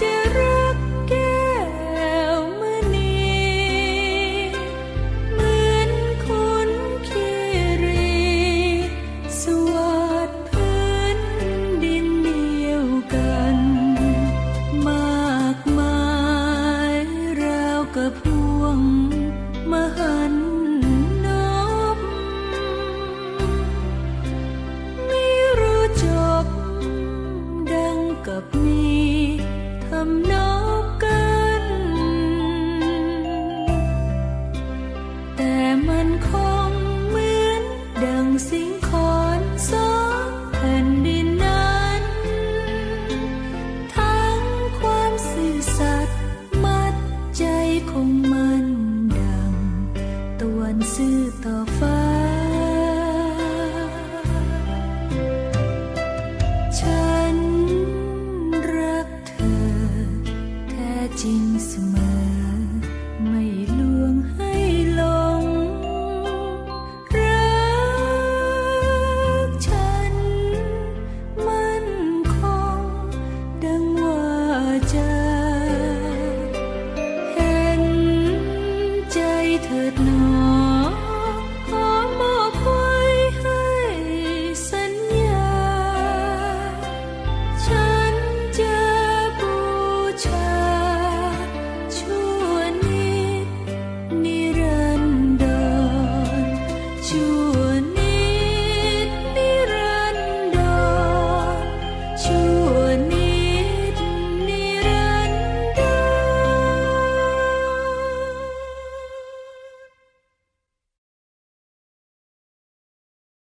จะรักแก้วมณีเหมือนคุณคีรีสวัสดพื้นดินเดียวกัน มากมายราวกั สิ่งคอนสอแผ่นดินนั้น ทั้งความสื่อสัตย์มัดใจคงมันดัง ตวนซื่อต่อฟ้า ฉันรักเธอแท้จริงเสมอ เถิดนา